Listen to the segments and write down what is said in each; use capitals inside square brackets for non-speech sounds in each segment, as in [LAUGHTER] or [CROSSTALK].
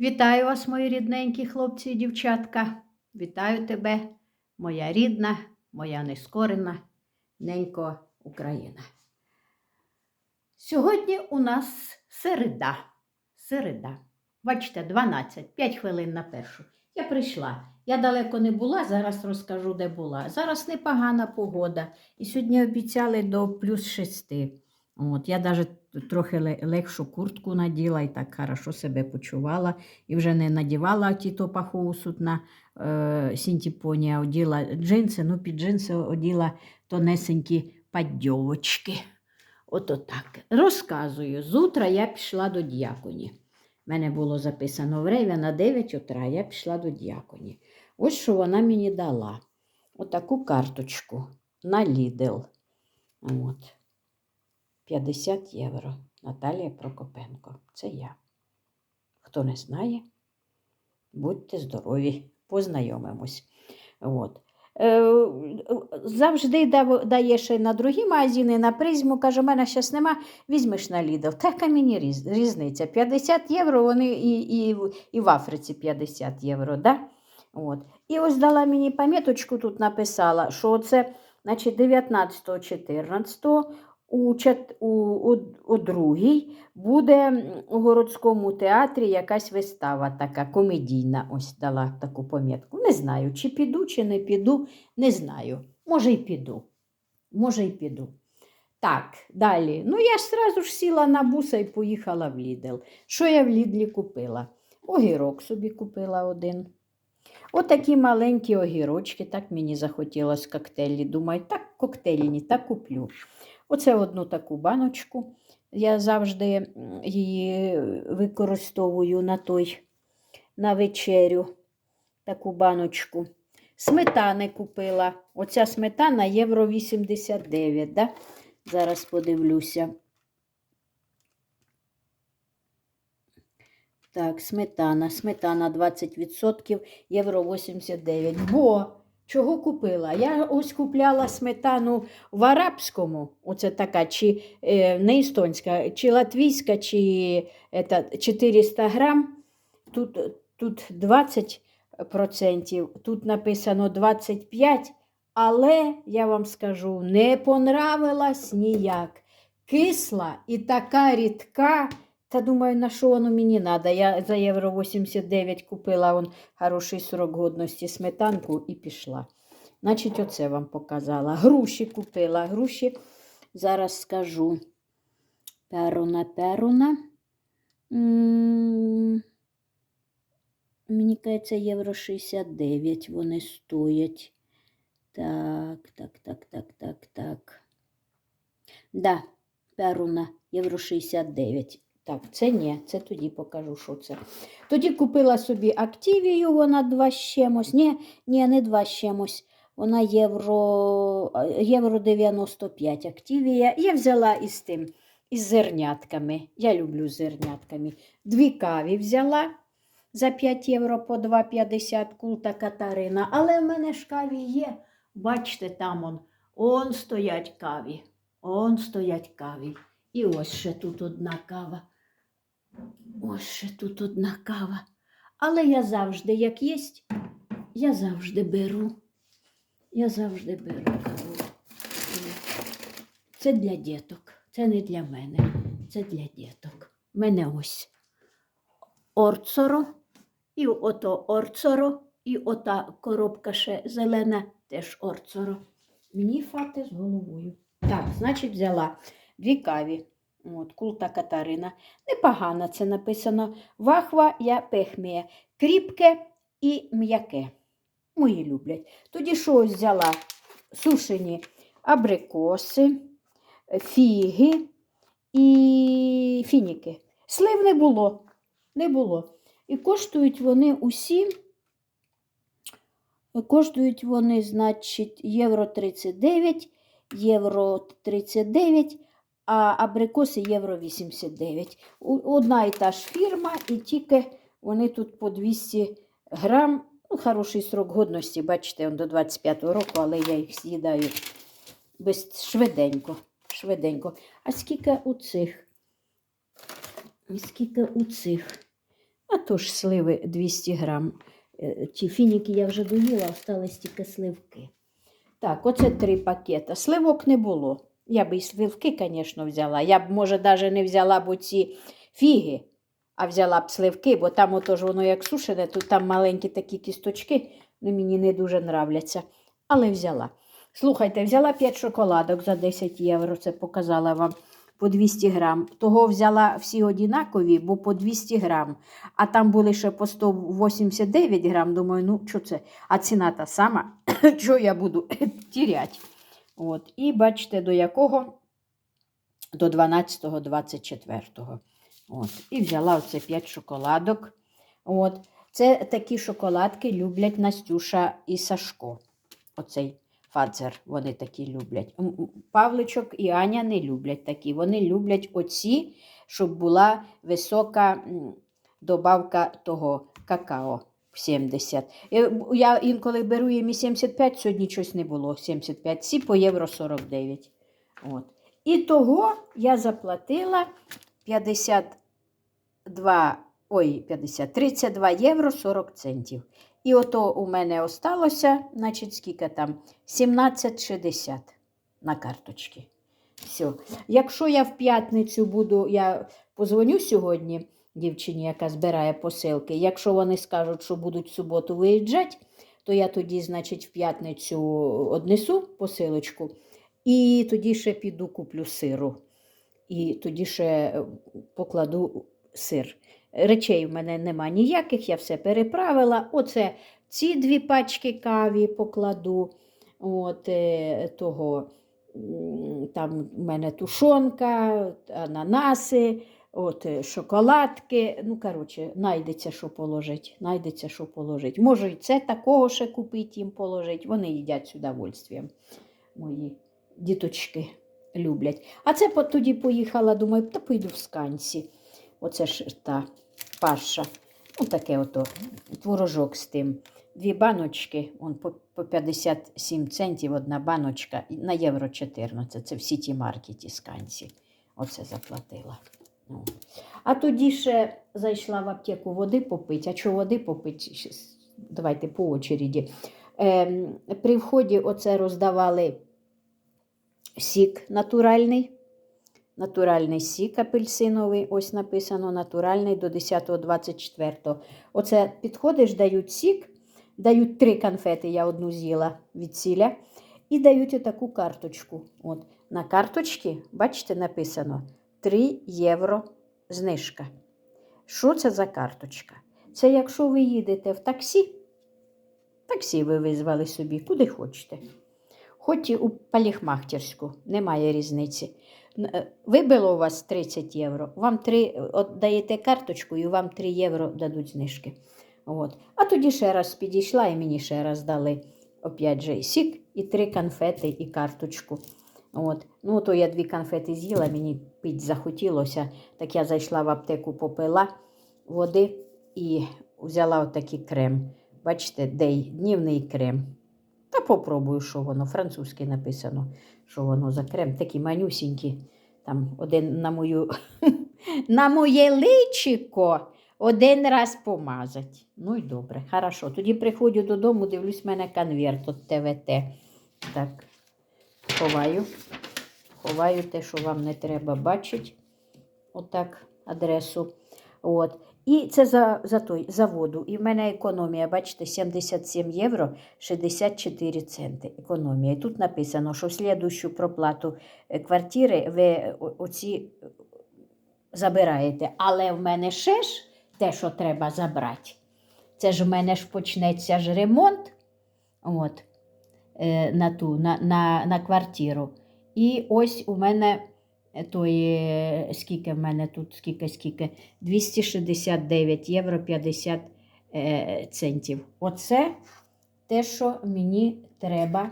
Вітаю вас, мої рідненькі хлопці і дівчатка. Вітаю тебе, моя рідна, моя нескорена, ненько Україна. Сьогодні у нас середа. Середа. Бачите, 12, 5 хвилин на першу. Я прийшла. Я далеко не була, зараз розкажу, де була. Зараз непогана погода. І сьогодні обіцяли до плюс 6. От, я навіть трохи легшу куртку наділа і так хорошо себе почувала. І вже не надівала ті топахоусут на е, сінтіпоні, а оділа джинси. Ну, під джинси оділа тонесенькі падьовочки. Ото так. Розказую. З я пішла до діяконі. У мене було записано время на 9 утра, я пішла до діяконі. Ось що вона мені дала. Отаку карточку на Lidl. От. 50 євро. Наталія Прокопенко. Це я. Хто не знає, будьте здорові, познайомимось. От. Е, завжди дав- дає ще на другі магазини, на призму, каже, у мене зараз нема, візьмеш на Lidl. Така мені різниця. 50 євро, вони і, і, і в Африці 50 євро. Да? От. І ось дала мені пам'яточку, тут написала, що це значить, 19-14 у, чет- у, у, у другій буде у городському театрі якась вистава така комедійна. Ось дала таку помітку. Не знаю, чи піду, чи не піду, не знаю. Може, й піду. Може, й піду. Так, далі. Ну, я ж сразу ж сіла на буса і поїхала в Лідл. Що я в Лідлі купила? Огірок собі купила один. Отакі маленькі огірочки, так мені захотілося коктейлі. Думаю, так коктейльні, так куплю. Оце одну таку баночку. Я завжди її використовую на той, на вечерю. Таку баночку. Сметани купила. Оця сметана євро 89. Да? Зараз подивлюся. Так, сметана. Сметана 20%, євро 89. Бо чого купила? Я ось купляла сметану в арабському, оце така, чи е, не естонська, чи латвійська, чи ета, 400 грам. Тут, тут 20%, тут написано 25%, але я вам скажу, не понравилась ніяк. Кисла і така рідка. Та думаю, на що воно мені треба? Я за євро 89 купила он хороший срок годності сметанку і пішла. Значить, оце вам показала. Груші купила. Груші зараз скажу. Перуна, перуна. М, Мені кажеться, євро 69 вони стоять. Так, так, так, так, так, так. Да, перуна, євро 69. Так, це ні, це тоді покажу, що це. Тоді купила собі активію, вона 2 з чимось. Ні, ні, не 2 з чимось. Вона євро, євро 95 активія. Я взяла із тим, із зернятками. Я люблю зернятками. Дві каві взяла за 5 євро по 2,50 култа Катарина. Але в мене ж каві є. Бачите, там он, он стоять каві. Он стоять каві. І ось ще тут одна кава. Ось ще тут одна кава. Але я завжди, як єсть, я завжди беру. Я завжди беру каву. Це для діток. Це не для мене. Це для діток. Мене ось орцоро, і ото орцоро, і ота коробка ще зелена, теж орцоро. Мені фати з головою. Так, значить, взяла дві каві. От, култа Катарина. Непогано це написано. Вахва я пехмія. Кріпке і м'яке. Мої люблять. Тоді що взяла? Сушені абрикоси, фіги і фініки. Слив не було. Не було. І коштують вони усі. Коштують вони, значить, євро 39, євро 39, а абрикоси євро 89. Одна і та ж фірма, і тільки вони тут по 200 грам. Ну, хороший срок годності, бачите, до 25-го року, але я їх з'їдаю без швиденько. швиденько. А скільки у цих? І Скільки у цих? А то ж сливи 200 грам. Е, Ті фініки я вже доїла, остались тільки сливки. Так, оце три пакета. Сливок не було. Я б і сливки, звісно, взяла. Я б, може, навіть не взяла б оці фіги, а взяла б сливки, бо там ото ж воно як сушене, то там маленькі такі кісточки, ну, мені не дуже нравляться. Але взяла. Слухайте, взяла 5 шоколадок за 10 євро, це показала вам по 200 грам. Того взяла всі однакові, бо по 200 грам. А там були ще по 189 грам. Думаю, ну що це? А ціна та сама, [COUGHS] що я буду [COUGHS] тірять. От. І бачите, до якого? До 12-24. От. І взяла оце 5 шоколадок. От. Це такі шоколадки люблять Настюша і Сашко. Оцей фадзер, вони такі люблять. Павличок і Аня не люблять такі. Вони люблять оці, щоб була висока добавка того какао. 70. Е, Я інколи беру їм і 75, сьогодні щось не було. 75, ці по євро 49. От. І того я заплатила 52, ой, 50, 32 євро 40 центів. І ото у мене осталося, значить, скільки там? 17,60 на карточці. Все. Якщо я в п'ятницю буду, я позвоню сьогодні дівчині, яка збирає посилки. Якщо вони скажуть, що будуть в суботу виїжджати, то я тоді, значить, в п'ятницю однесу посилочку, і тоді ще піду куплю сиру. І тоді ще е, покладу сир. Речей в мене нема ніяких, я все переправила. Оце ці дві пачки каві покладу. От, е, того, там в мене тушонка, ананаси, от, е, шоколадки. Ну, коротше, знайдеться, що положить. Знайдеться, що положить. Може, і це такого ще купити їм положить. Вони їдять з удовольствием. Мої діточки люблять. А це тоді поїхала, думаю, та поїду в сканці. Оце ж та паша. Ну, таке ото творожок з тим. Дві баночки, он по, по 57 центів одна баночка на євро 14. Це в сіті маркеті сканці. Оце заплатила. А тоді ще зайшла в аптеку води попити. А що води попити? Давайте по очереді. Ем, при вході оце роздавали сік натуральний. Натуральний сік апельсиновий, ось написано натуральний до 10-24. Оце підходиш, дають сік, дають три конфети, я одну з'їла від сіля, і дають отаку карточку. От. На карточці, бачите, написано 3 євро знижка. Що це за карточка? Це якщо ви їдете в таксі, таксі ви визвали собі, куди хочете. Хоч і у паліхмахтерську, немає різниці. Е, Вибило у вас 30 євро, вам 3, от даєте карточку і вам 3 євро дадуть знижки. От. А тоді ще раз підійшла і мені ще раз дали опять же сік, і три конфети, і карточку. От. Ну, то я дві конфети з'їла, мені пить захотілося. Так я зайшла в аптеку, попила води і взяла отакий крем. Бачите, дей, днівний крем. Та попробую, що воно. Французьке написано, що воно за крем. Такі манюсінькі. Там один на мою [LAUGHS] на моє личико один раз помазать. Ну і добре, хорошо. Тоді приходжу додому, дивлюсь, в мене конверт от ТВТ. Так, ховаю. Ховаю те, що вам не треба бачити. Отак, адресу. От. І це за, за той, за воду. І в мене економія, бачите, 77 євро 64 центи. Економія. І тут написано, що в слідущу проплату е, квартири ви оці е, забираєте. Але в мене ще ж те, що треба забрати. Це ж в мене ж почнеться ж ремонт от, на, ту, на, на, на квартиру. І ось у мене е, той, е, скільки в мене тут, скільки, скільки, 269 євро 50 е, центів. Оце те, що мені треба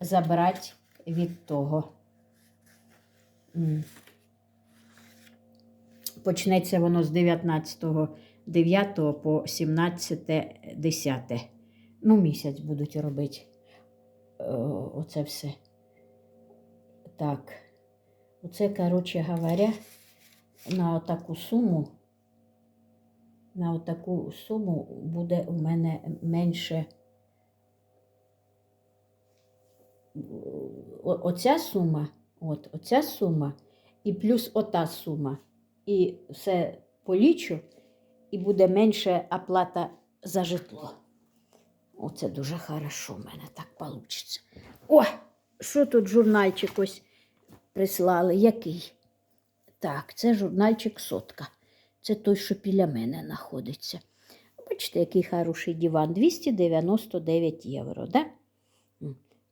забрати від того. Почнеться воно з 19.09 по 17.10. Ну, місяць будуть робити е, оце все. Так. Оце, коротше говоря, на таку суму на отаку суму буде у мене менше. Оця сума, от, оця сума, і плюс ота сума. І все полічу, і буде менше оплата за житло. Оце дуже хорошо в мене так вийде. О, що тут журнальчик ось прислали? Який? Так, це журнальчик сотка. Це той, що біля мене знаходиться. Бачите, який хороший диван. 299 євро, да?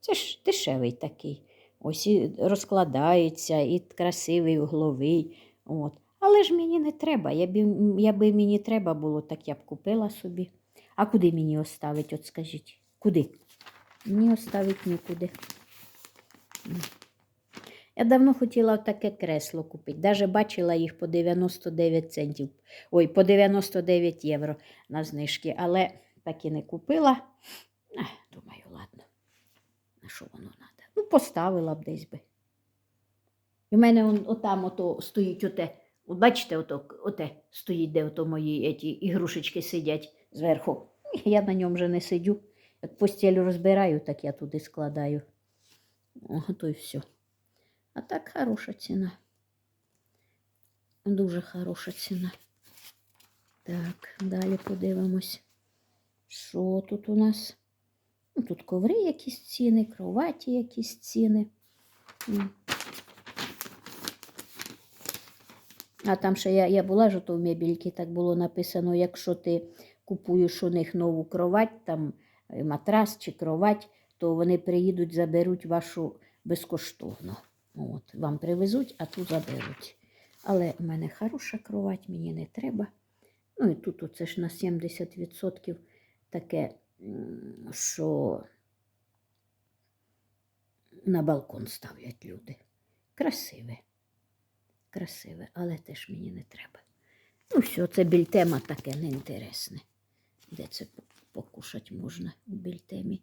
Це ж дешевий такий. Ось і розкладається, і красивий, угловий. От. Але ж мені не треба. Я б, я би мені треба було, так я б купила собі. А куди мені оставить, от скажіть? Куди? Мені оставить нікуди. Я давно хотіла таке кресло купити. Даже бачила їх по 99 центів. Ой, по 99 євро на знижки, але так і не купила. Ех, думаю, ладно. На що воно треба? Ну, поставила б десь би. І в мене он, отам ото стоїть оте. От бачите, ото, оте стоїть, де ото мої еті ігрушечки сидять зверху. Я на ньому вже не сидю. Як постіль розбираю, так я туди складаю. О, то й все. А так хороша ціна. Дуже хороша ціна. Так, далі подивимось. Що тут у нас? Ну, тут коври якісь ціни, кроваті якісь ціни. А там ще я, я була ж ото в мебільки, так було написано, якщо ти купуєш у них нову кровать, там е, матрас чи кровать, то вони приїдуть, заберуть вашу безкоштовно. От, вам привезуть, а ту заберуть. Але в мене хороша кровать, мені не треба. Ну і тут оце ж на 70% таке, що на балкон ставлять люди. Красиве. Красиве, але теж мені не треба. Ну, все, це більтема таке неінтересне. Де це по- покушать можна у більтемі?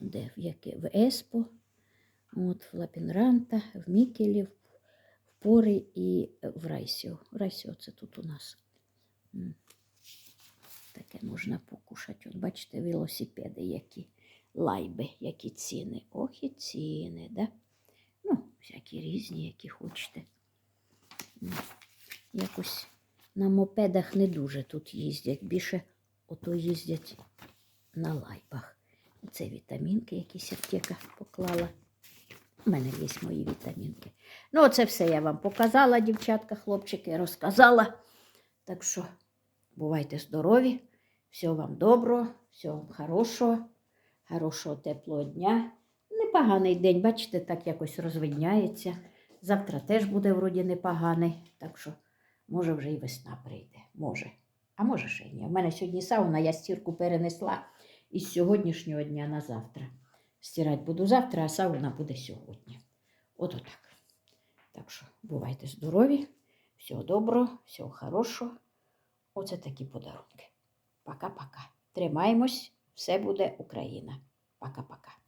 Де? В яке? В Еспо, от, в Лапінранта, в Мікелі, в Порі і в Райсіо. Райсіо це тут у нас. Таке можна покушати. От бачите, велосипеди, які лайби, які ціни. Ох і ціни, да? Ну, всякі різні, які хочете. Якось на мопедах не дуже тут їздять. Більше ото їздять на лайбах. Це вітамінки, якісь аптека поклала. У мене є мої вітамінки. Ну, оце все я вам показала, дівчатка, хлопчики, розказала. Так що бувайте здорові, всього вам доброго, всього вам хорошого, хорошого теплого дня. Непоганий день, бачите, так якось розвидняється. Завтра теж буде вроді непоганий, так що може вже і весна прийде. Може. А може ще й ні. У мене сьогодні сауна, я стірку перенесла із сьогоднішнього дня на завтра. Стирати буду завтра, а сауна буде сьогодні. От отак. Так що бувайте здорові, всього доброго, всього хорошого. Оце такі подарунки. Пока-пока. Тримаємось, все буде Україна. Пока-пока.